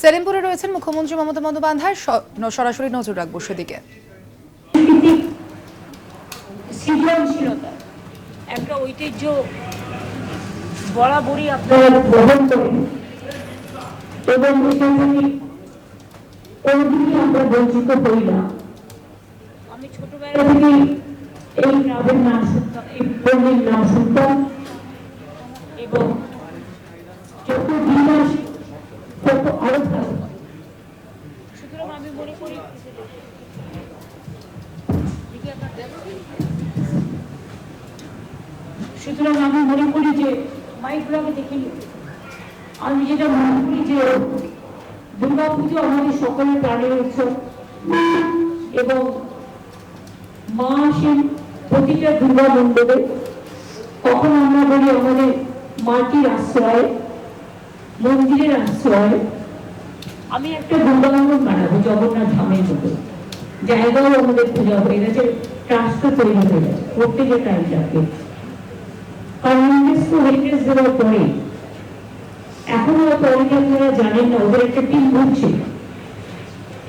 সেলিমপুরে রয়েছেন মুখ্যমন্ত্রী মমতা বন্দ্যোপাধ্যায়। সরাসরি নজর রাখব সেদিকে। সৃজনশীলতা। একটা ঐতিহ্য বরাবরই আপনারা গ্রহণ করেন। এবং এটা কোনদিনই আমরা বঞ্চিত হই না। আমি ছোটবেলা থেকে এই গ্রামের নাম শুনতাম এই পল্লীর নাম শুনতাম? এবং যত দিন আসে তত আরও যে মাইকগুলোকে দেখে আমি যেটা মনে করি যে দুর্গা আমাদের সকলের প্রাণের উৎসব। এবং মা আসেন প্রতিটা দুর্গা মণ্ডপে কখন আমরা বলি আমাদের মাটির আশ্রয়, মন্দিরের আশ্রয়, আমি একটা দুর্গামণ্ডপ বানাবো জগন্নাথ ধামের মতো। জায়গাও আমাদের পূজা হয়ে গেছে ট্রাস্টও তৈরি হয়ে গেছে প্রত্যেকে টাইম লাগবে। ইউনেস্কো হেরিটেজ দেওয়ার পরে, এখনও আপনারা জানেন না, ওদের একটা টিম ঘুরছে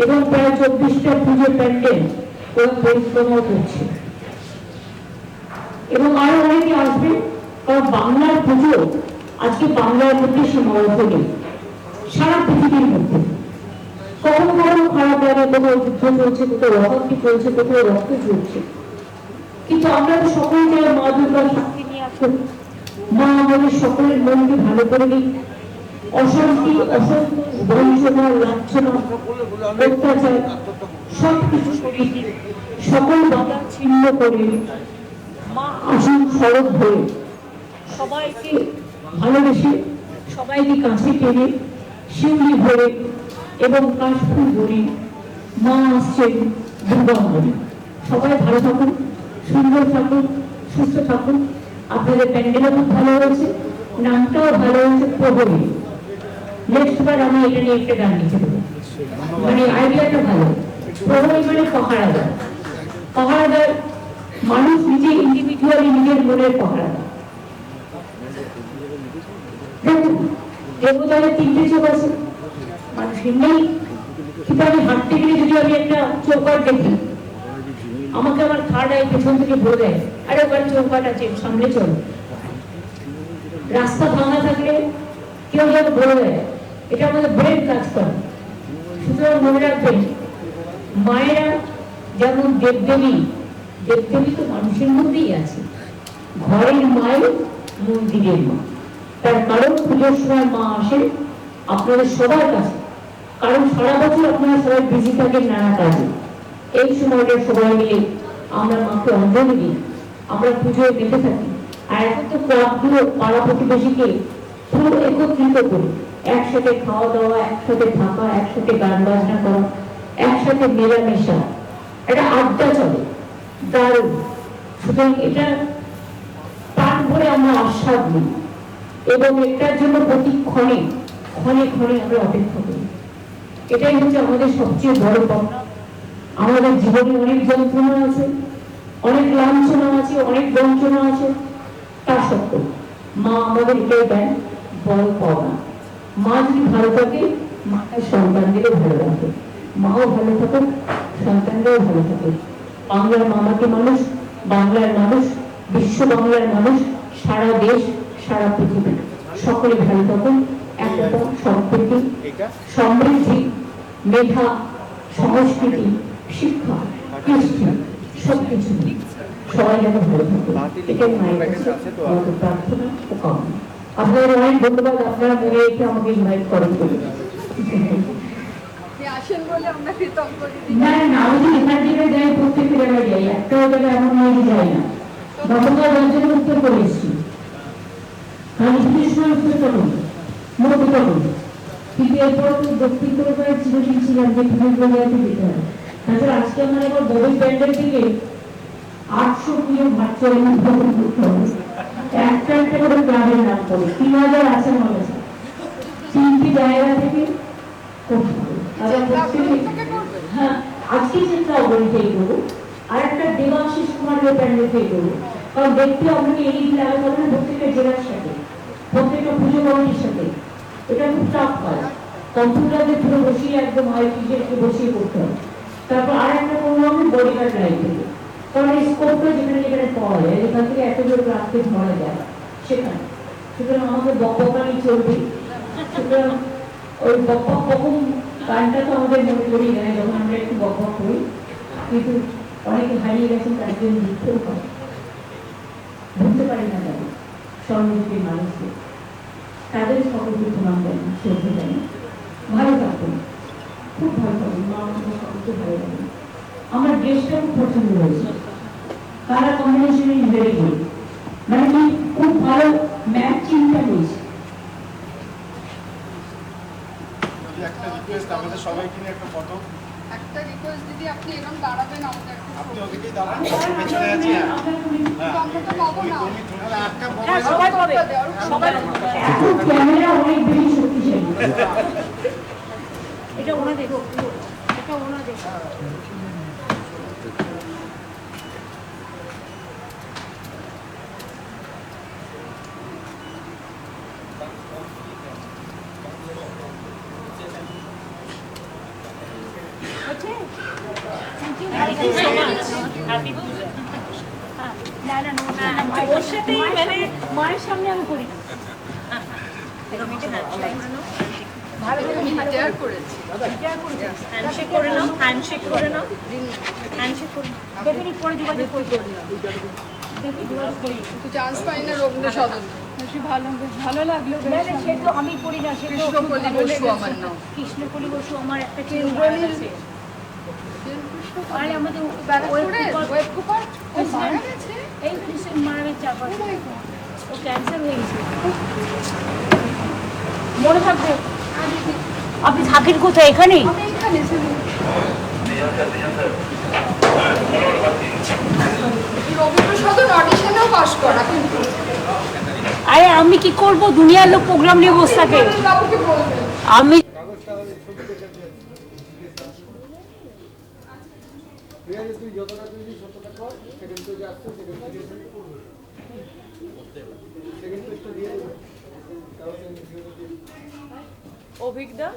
এবং প্রায় চব্বিশটা পুজো প্যান্ডেল ওরা পরিক্রমা করছে এবং আরও অনেকে আসবে কারণ বাংলার পুজো আজকে বাংলার মধ্যে নেই সারা পৃথিবীর মধ্যে। কখনো কখনো খারাপ লাগে, কোথাও যুদ্ধ চলছে, কোথাও রক্তি চলছে, কোথাও রক্ত চলছে কিন্তু আমরা তো সকলে যারা মা দুর্গার সাক্ষী নিয়ে আসুন আমাদের সকলের মনকে ভালো করে দিই অশান্তি লাঞ্ছনা, অত্যাচার সকল বাধা ছিন্ন করে আসুন সড়ক ধরে সবাইকে ভালোবেসে সবাইকে কাছে টেনে শিউলি ভরে এবং কাশফুল ভরে মা আসছেন দুর্গা মনে সবাই ভালো থাকুন, সুন্দর থাকুন, সুস্থ থাকুন। আপনাদের প্যান্ডেলও খুব ভালো হয়েছে, নামটাও ভালো হয়েছে প্রহরী নেক্সট বার আমি এটা নিয়ে একটা গান লিখে দেবো। মানে আইডিয়াটা ভালো। প্রহরী মানে পাহারাদার। পাহারাদার মানুষ নিজে ইন্ডিভিজুয়ালি নিজের মনের পাহারাদার। দেবতাদের তিনটে চোখ আছে। মানুষের নেই কিন্তু আমি হাঁটতে গেলে যদি আমি একটা চৌকাট দেখি আমাকে আমার থার্ড আই পেছন থেকে বলে দেয়। আরে ওখানে চৌকাট আছে, সামনে চলো। রাস্তা ভাঙা থাকলে কেউ যেন বলে দেয়, এটা আমাদের ব্রেন কাজ করে। সুতরাং মনে রাখবেন, মায়েরা যেমন দেবদেবী দেবদেবী তো মানুষের মধ্যেই আছে। ঘরের মায়ের মন্দিরের মা। তার কারণ পুজোর সময় মা আসে আপনাদের সবার কাছে। কারণ সারা বছর আপনারা সবাই বিজি থাকেন নানা কাজে। এই সময়টা সবাই মিলে আমরা মাকে অঞ্জলি দিই, আমরা পুজোয় মেতে থাকি। আর এখন তো ক্লাবগুলো পাড়া প্রতিবেশীকে পুরো একত্রিত করি। একসাথে খাওয়া দাওয়া, একসাথে থাকা একসাথে গান বাজনা করা, একসাথে মেলামেশা। একটা আড্ডা চলে। দারুণ। সুতরাং এটা প্রাণ ভরে আমরা আস্বাদ নিই। এবং এটার জন্য প্রতি ক্ষণে ক্ষণে ক্ষণে আমরা অপেক্ষা করি। এটাই হচ্ছে আমাদের সবচেয়ে বড় পাওনা। আমাদের জীবনে অনেক যন্ত্রণা আছে অনেক লাঞ্ছনা আছে অনেক বঞ্চনা আছে তা সত্ত্বেও মা আমাদের এটাই দেন বড় পাওনা মা যদি ভালো থাকে মা তার সন্তানদেরও ভালো রাখে। মাও ভালো থাকুক সন্তানরাও ভালো থাকুক। বাংলার মামাকে মানুষ বাংলার মানুষ বিশ্ব বাংলার মানুষ সারা দেশ সারা পৃথিবী। সকলে ভালো থাকুন একতা সম্প্রীতি সমৃদ্ধি মেধা সংস্কৃতি শিক্ষা কৃষ্টি সবকিছু সবাই যেন ভালো থাকুন এটাই মায়ের কাছে প্রার্থনা ও কামনা। আপনাদের অনেক ধন্যবাদ আপনারা মনে রেখে আমাকে ইনভাইট করেন। বলে না না আমি এখান থেকে যাই প্রত্যেকটা জায়গায় যাই। একটাও জায়গায় এমন নিয়ে যাই না। গতকাল রাজ্যের উত্তর করে আমি ছুটির উত্তর করুন মোট করুন কিন্তু এরপর তো দক্ষিণ কলকাতায় চিরদিন ছিলাম যে পুজোর জায়গাতে যেতে হবে। তাছাড়া আজকে আমার একবার বড়ই প্যান্ডেল থেকে আটশো কিলো ভার্চুয়াল উদ্বোধন করতে হবে। একটা একটা করে ক্লাবের নাম করে তিন হাজার আছে আমার কাছে তিনটি জায়গা থেকে করতে হবে আবার প্রত্যেকে থেকে করবেন। হ্যাঁ আজকে চিন্তা অবধি করব আর একটা দেবাশিস কুমারের প্যান্ডেল থেকে করব কারণ দেখতে আপনাকে এই লাগাতে হবে প্রত্যেকটা জেলার সাথে প্রত্যেকটা পুজো কমিটির সাথে। এটা খুব টাফ কাজ কম্পিউটারে পুরো বসিয়ে একদম আইপিজেডকে বসিয়ে করতে হবে তারপর আর একটা করব আমি বডিগার্ড লাইন কারণ এই স্কোপটা যেখানে যেখানে পাওয়া যায় যেখান থেকে এত জোর রাখতে ধরা যায়, সেখানে। সুতরাং আমাকে বকবকানি চলবে। সুতরাং ওই বকবক বকম গানটা তো আমাদের মনে করি না যখন আমরা একটু বকবক করি, কিন্তু অনেকে হারিয়ে গেছেন তার জন্য দুঃখও হয় বুঝতে পারি না তাদের স্বর্ণযুগের মানুষকে। তাদের সকলকে প্রণাম জানি শ্রদ্ধা জানি ভালো থাকবেন খুব ভালো মা আমার ড্রেসটা খুব পছন্দ হয়েছে colour combination is very good মানে কি খুব ভালো ম্যাচিংটা হয়েছে। একটা রিকোয়েস্ট আমাদের সবাইকে নিয়ে একটা ফটো একটা রিকোয়েস্ট দিদি আপনি এরকম দাঁড়াবেন আমাদের আপনি ওদিকেই দাঁড়ান পেছনে আছি হ্যাঁ হ্যাঁ আমরা তো পাবো না। হ্যাঁ, সবাই পাবে সবাই এখন ক্যামেরা অনেক বেশি শক্তিশালী। এটা ওনাদের এটা ওনাদের। মায়ের সামনে আমি করি হ্যান্ডশেক করে নাও হ্যান্ডশেক করে নাও। হ্যান্ডশেক করে নাও। ডেফিনিট করে যোগাযোগ করে ডেফিনিট যোগাযোগ করি চান্স পাই না রবীন্দ্র সদন ভালো লাগল সে তো আমি করি না সে তো কৃষ্ণকলি বসু আমার কৃষ্ণকলি বসু আমার একটা আরে আমাদের এই রিসেন্ট মারা গেছে ও ক্যান্সার হয়ে গেছে। মনে থাকবে? আপনি থাকেন কোথায়? এখানে? আরে আমি কি করব? দুনিয়ার লোক প্রোগ্রাম নিয়ে বসে থাকে। আমি সেকেন্ড দিয়ে অভিজ্ঞতা?